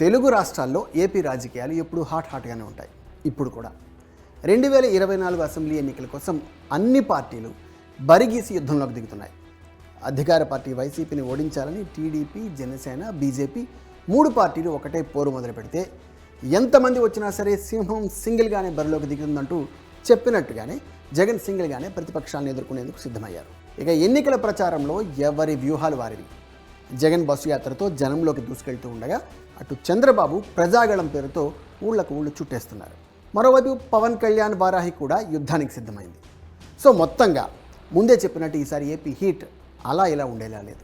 తెలుగు రాష్ట్రాల్లో ఏపీ రాజకీయాలు ఎప్పుడూ హాట్ హాట్గానే ఉంటాయి. ఇప్పుడు కూడా. రెండు వేల ఇరవై నాలుగు అసెంబ్లీ ఎన్నికల కోసం అన్ని పార్టీలు బరిగీసి యుద్ధంలోకి దిగుతున్నాయి. అధికార పార్టీ వైసీపీని ఓడించాలని టీడీపీ జనసేన బీజేపీ మూడు పార్టీలు ఒకటే పోరు మొదలు పెడితే ఎంతమంది వచ్చినా సరే సింహం సింగిల్గానే బరిలోకి దిగుతుందంటూ చెప్పినట్టుగానే జగన్ సింగిల్గానే ప్రతిపక్షాలను ఎదుర్కొనేందుకు సిద్ధమయ్యారు. ఇక ఎన్నికల ప్రచారంలో ఎవరి వ్యూహాలు వారివి? జగన్ బస్సు యాత్రతో జనంలోకి దూసుకెళ్తూ ఉండగా అటు చంద్రబాబు ప్రజాగళం పేరుతో ఊళ్ళకు ఊళ్ళు చుట్టేస్తున్నారు. మరోవైపు పవన్ కళ్యాణ్ వారాహి కూడా యుద్ధానికి సిద్ధమైంది. సో మొత్తంగా ముందే చెప్పినట్టు ఈసారి ఏపీ హీట్ అలా ఇలా ఉండేలా లేదు.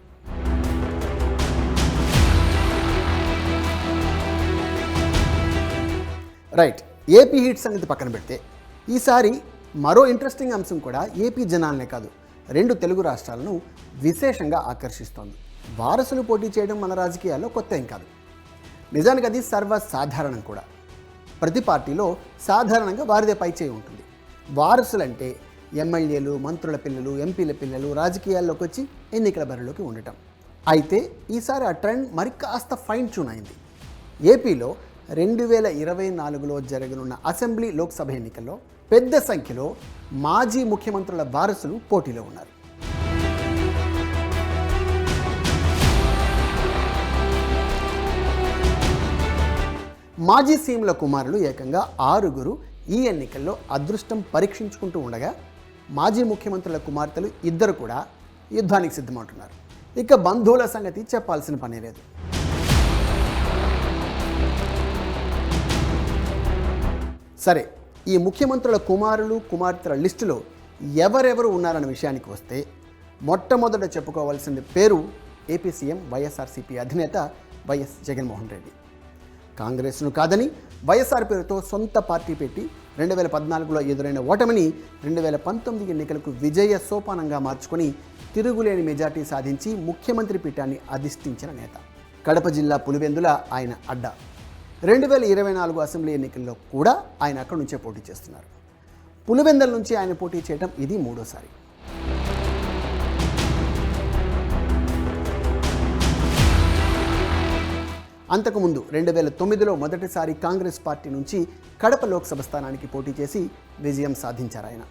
రైట్ ఏపీ హీట్ సంగతి పక్కన పెడితే ఈసారి మరో ఇంట్రెస్టింగ్ అంశం కూడా ఏపీ జనాలనే కాదు రెండు తెలుగు రాష్ట్రాలను విశేషంగా ఆకర్షిస్తోంది. వారసులు పోటీ చేయడం మన రాజకీయాల్లో కొత్త ఏం కాదు. నిజానికి అది సర్వసాధారణం కూడా. ప్రతి పార్టీలో సాధారణంగా వారిదే పైచేయి ఉంటుంది. వారసులంటే ఎమ్మెల్యేలు మంత్రుల పిల్లలు ఎంపీల పిల్లలు రాజకీయాల్లోకి వచ్చి ఎన్నికల బరిలోకి ఉండటం. అయితే ఈసారి ఆ ట్రెండ్ మరి కాస్త ఫైన్ ట్యూన్ అయింది. ఏపీలో రెండు వేల ఇరవై నాలుగులో జరగనున్న అసెంబ్లీ లోక్సభ ఎన్నికల్లో పెద్ద సంఖ్యలో మాజీ ముఖ్యమంత్రుల వారసులు పోటీలో ఉన్నారు. మాజీ సీఎంల కుమారులు ఏకంగా ఆరుగురు ఈ ఎన్నికల్లో అదృష్టం పరీక్షించుకుంటూ ఉండగా మాజీ ముఖ్యమంత్రుల కుమార్తెలు ఇద్దరు కూడా యుద్ధానికి సిద్ధమవుతున్నారు. ఇక బంధువుల సంగతి చెప్పాల్సిన పని లేదు. సరే ఈ ముఖ్యమంత్రుల కుమారులు కుమార్తెల లిస్టులో ఎవరెవరు ఉన్నారన్న విషయానికి వస్తే మొట్టమొదట చెప్పుకోవాల్సిన పేరు ఏపీ సీఎం వైఎస్ఆర్సీపీ అధినేత వైఎస్ జగన్మోహన్ రెడ్డి. కాంగ్రెస్ను కాదని వైఎస్ఆర్ పేరుతో సొంత పార్టీ పెట్టి రెండు వేల పద్నాలుగులో ఎదురైన ఓటమిని రెండు వేల పంతొమ్మిది ఎన్నికలకు విజయ సోపానంగా మార్చుకొని తిరుగులేని మెజార్టీ సాధించి ముఖ్యమంత్రి పీఠాన్ని అధిష్ఠించిన నేత. కడప జిల్లా పులివెందుల ఆయన అడ్డా. రెండు వేల ఇరవై నాలుగు అసెంబ్లీ ఎన్నికల్లో కూడా ఆయన అక్కడి నుంచే పోటీ చేస్తున్నారు. పులివెందల నుంచి ఆయన పోటీ చేయడం ఇది మూడోసారి. అంతకుముందు రెండు వేల తొమ్మిదిలో మొదటిసారి కాంగ్రెస్ పార్టీ నుంచి కడప లోక్సభ స్థానానికి పోటీ చేసి విజయం సాధించారాయన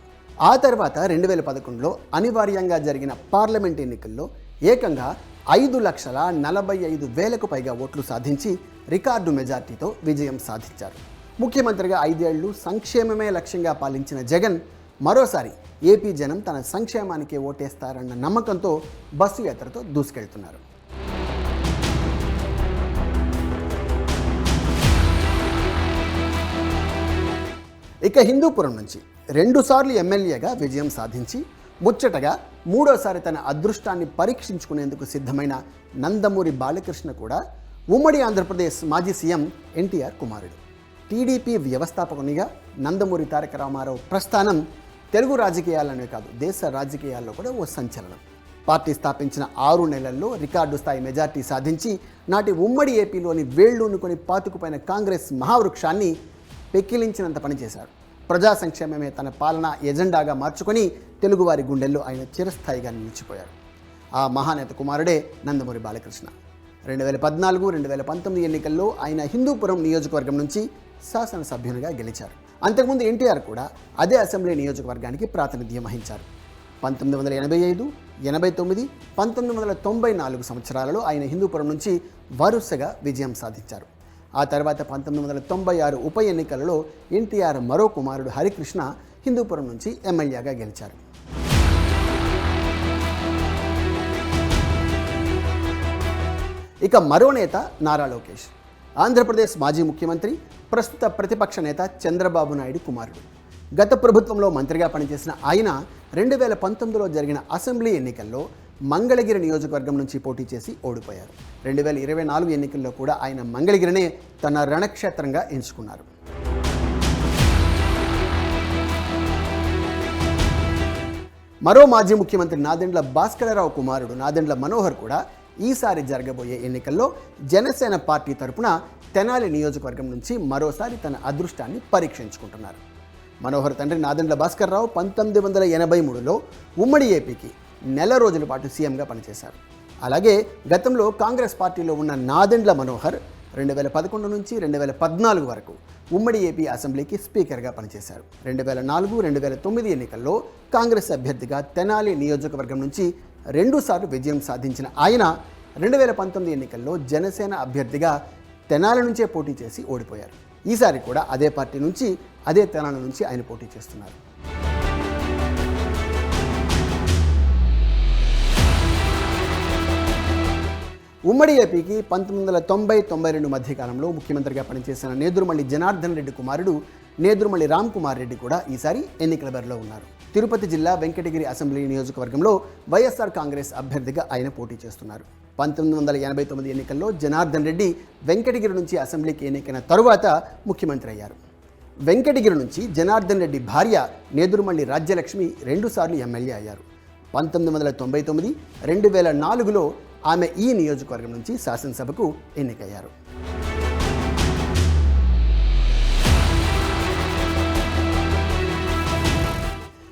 ఆ తర్వాత రెండు వేల పదకొండులో అనివార్యంగా జరిగిన పార్లమెంట్ ఎన్నికల్లో ఏకంగా ఐదు లక్షల నలభై ఐదు వేలకు పైగా ఓట్లు సాధించి రికార్డు మెజార్టీతో విజయం సాధించారు. ముఖ్యమంత్రిగా ఐదేళ్ళు సంక్షేమమే లక్ష్యంగా పాలించిన జగన్ మరోసారి ఏపీ జనం తన సంక్షేమానికే ఓటేస్తారన్న నమ్మకంతో బస్సు యాత్రతో దూసుకెళ్తున్నారు. ఇక హిందూపురం నుంచి రెండుసార్లు ఎమ్మెల్యేగా విజయం సాధించి ముచ్చటగా మూడోసారి తన అదృష్టాన్ని పరీక్షించుకునేందుకు సిద్ధమైన నందమూరి బాలకృష్ణ కూడా ఉమ్మడి ఆంధ్రప్రదేశ్ మాజీ సీఎం ఎన్టీఆర్ కుమారుడు. టీడీపీ వ్యవస్థాపకునిగా నందమూరి తారక రామారావు ప్రస్థానం తెలుగు రాజకీయాలనే కాదు దేశ రాజకీయాల్లో కూడా ఓ సంచలనం. పార్టీ స్థాపించిన ఆరు నెలల్లో రికార్డు స్థాయి మెజార్టీ సాధించి నాటి ఉమ్మడి ఏపీలోని వేళ్ళూనుకొని పాతుకుపోయిన కాంగ్రెస్ మహావృక్షాన్ని పెక్కిలించినంత పనిచేశారు ప్రజా సంక్షేమమే తన పాలన ఎజెండాగా మార్చుకొని తెలుగువారి గుండెల్లో ఆయన చిరస్థాయిగా నిలిచిపోయారు ఆ మహానేత కుమారుడే నందమూరి బాలకృష్ణ. రెండు వేల పద్నాలుగు రెండు వేల పంతొమ్మిది ఎన్నికల్లో ఆయన హిందూపురం నియోజకవర్గం నుంచి శాసనసభ్యునిగా గెలిచారు. అంతకుముందు ఎన్టీఆర్ కూడా అదే అసెంబ్లీ నియోజకవర్గానికి ప్రాతినిధ్యం వహించారు. పంతొమ్మిది వందల ఎనభై ఐదు ఎనభై తొమ్మిది పంతొమ్మిది వందల తొంభై నాలుగు సంవత్సరాలలో ఆయన హిందూపురం నుంచి వరుసగా విజయం సాధించారు. ఆ తర్వాత పంతొమ్మిది వందల తొంభై ఆరు ఉప ఎన్నికలలో ఎన్టీఆర్ మరో కుమారుడు హరికృష్ణ హిందూపురం నుంచి ఎమ్మెల్యేగా గెలిచారు. ఇక మరో నేత నారా లోకేష్. ఆంధ్రప్రదేశ్ మాజీ ముఖ్యమంత్రి ప్రస్తుత ప్రతిపక్ష నేత చంద్రబాబు నాయుడు కుమారుడు. గత ప్రభుత్వంలో మంత్రిగా పనిచేసిన ఆయన రెండు వేల పంతొమ్మిదిలో జరిగిన అసెంబ్లీ ఎన్నికల్లో మంగళగిరి నియోజకవర్గం నుంచి పోటీ చేసి ఓడిపోయారు. రెండు వేల ఇరవై నాలుగు ఎన్నికల్లో కూడా ఆయన మంగళగిరినే తన రణక్షేత్రంగా ఎంచుకున్నారు. మరో మాజీ ముఖ్యమంత్రి నాదెండ్ల భాస్కరరావు కుమారుడు నాదెండ్ల మనోహర్ కూడా ఈసారి జరగబోయే ఎన్నికల్లో జనసేన పార్టీ తరపున తెనాలి నియోజకవర్గం నుంచి మరోసారి తన అదృష్టాన్ని పరీక్షించుకుంటున్నారు. మనోహర్ తండ్రి నాదెండ్ల భాస్కర్రావు పంతొమ్మిది వందల ఎనభై మూడులో ఉమ్మడి ఏపీకి నెల రోజుల పాటు సీఎంగా పనిచేశారు. అలాగే గతంలో కాంగ్రెస్ పార్టీలో ఉన్న నాదెండ్ల మనోహర్ రెండు వేల పదకొండు నుంచి రెండు వేల పద్నాలుగు వరకు ఉమ్మడి ఏపీ అసెంబ్లీకి స్పీకర్గా పనిచేశారు. రెండు వేల నాలుగు రెండు వేల తొమ్మిది ఎన్నికల్లో కాంగ్రెస్ అభ్యర్థిగా తెనాలి నియోజకవర్గం నుంచి రెండుసార్లు విజయం సాధించిన ఆయన రెండు వేల పంతొమ్మిది ఎన్నికల్లో జనసేన అభ్యర్థిగా తెనాలి నుంచే పోటీ చేసి ఓడిపోయారు. ఈసారి కూడా అదే పార్టీ నుంచి అదే తెనాలి నుంచి ఆయన పోటీ చేస్తున్నారు. ఉమ్మడి ఏపీకి పంతొమ్మిది వందల తొంభై తొంభై రెండు మధ్యకాలంలో ముఖ్యమంత్రిగా పనిచేసిన నేదురుమల్లి జనార్దన్ రెడ్డి కుమారుడు నేదురుమల్లి రామ్ కుమార్ రెడ్డి కూడా ఈసారి ఎన్నికల బరిలో ఉన్నారు. తిరుపతి జిల్లా వెంకటగిరి అసెంబ్లీ నియోజకవర్గంలో వైఎస్ఆర్ కాంగ్రెస్ అభ్యర్థిగా ఆయన పోటీ చేస్తున్నారు. పంతొమ్మిది వందల ఎనభై తొమ్మిది ఎన్నికల్లో జనార్దన్ రెడ్డి వెంకటగిరి నుంచి అసెంబ్లీకి ఎన్నికైన తరువాత ముఖ్యమంత్రి అయ్యారు. వెంకటగిరి నుంచి జనార్దన్ రెడ్డి భార్య నేదురుమల్లి రాజ్యలక్ష్మి రెండుసార్లు ఎమ్మెల్యే అయ్యారు. పంతొమ్మిది వందల తొంభై తొమ్మిది రెండు వేల నాలుగులో ఆమె ఈ నియోజకవర్గం నుంచి శాసనసభకు ఎన్నికయ్యారు.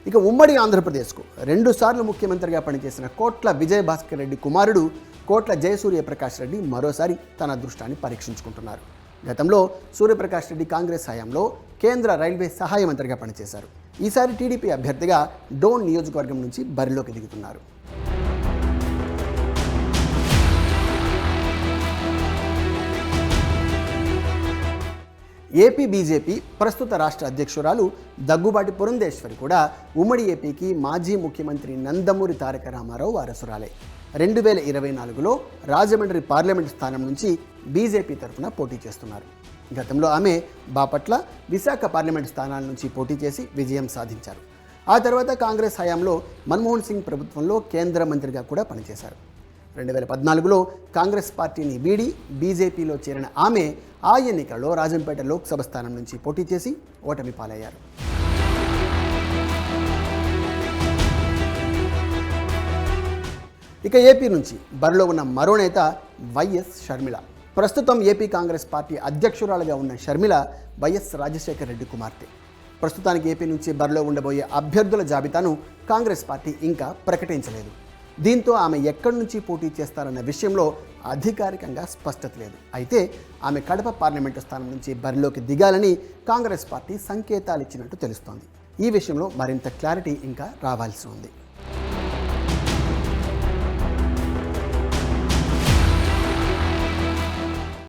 ఇక ఉమ్మడి ఆంధ్రప్రదేశ్కు రెండుసార్లు ముఖ్యమంత్రిగా పనిచేసిన కోట్ల విజయభాస్కర్ రెడ్డి కుమారుడు కోట్ల జయసూర్య ప్రకాష్ రెడ్డి మరోసారి తన అదృష్టాన్ని పరీక్షించుకుంటున్నారు. గతంలో సూర్యప్రకాష్ రెడ్డి కాంగ్రెస్ హయాంలో కేంద్ర రైల్వే సహాయ మంత్రిగా పనిచేశారు. ఈసారి టీడీపీ అభ్యర్థిగా డోన్ నియోజకవర్గం నుంచి బరిలోకి దిగుతున్నారు. ఏపీ బీజేపీ ప్రస్తుత రాష్ట్ర అధ్యక్షురాలు దగ్గుబాటి పురంధేశ్వరి కూడా ఉమ్మడి ఏపీకి మాజీ ముఖ్యమంత్రి నందమూరి తారక రామారావు వారసురాలే. రెండు వేల ఇరవై నాలుగులో రాజమండ్రి పార్లమెంట్ స్థానం నుంచి బీజేపీ తరఫున పోటీ చేస్తున్నారు. గతంలో ఆమె బాపట్ల విశాఖ పార్లమెంట్ స్థానాల నుంచి పోటీ చేసి విజయం సాధించారు. ఆ తర్వాత కాంగ్రెస్ హయాంలో మన్మోహన్ సింగ్ ప్రభుత్వంలో కేంద్ర మంత్రిగా కూడా పనిచేశారు. రెండు వేల పద్నాలుగులో కాంగ్రెస్ పార్టీని వీడి బీజేపీలో చేరిన ఆమె ఆ ఎన్నికల్లో రాజంపేట లోక్సభ స్థానం నుంచి పోటీ చేసి ఓటమి పాలయ్యారు. ఇక ఏపీ నుంచి బరిలో ఉన్న మరో నేత వైఎస్ షర్మిల. ప్రస్తుతం ఏపీ కాంగ్రెస్ పార్టీ అధ్యక్షురాలుగా ఉన్న షర్మిల వైఎస్ రాజశేఖర రెడ్డి కుమార్తె. ప్రస్తుతానికి ఏపీ నుంచి బరిలో ఉండబోయే అభ్యర్థుల జాబితాను కాంగ్రెస్ పార్టీ ఇంకా ప్రకటించలేదు. దీంతో ఆమె ఎక్కడి నుంచి పోటీ చేస్తారన్న విషయంలో అధికారికంగా స్పష్టత లేదు. అయితే ఆమె కడప పార్లమెంటు స్థానం నుంచి బరిలోకి దిగాలని కాంగ్రెస్ పార్టీ సంకేతాలు ఇచ్చినట్టు తెలుస్తోంది. ఈ విషయంలో మరింత క్లారిటీ ఇంకా రావాల్సి ఉంది.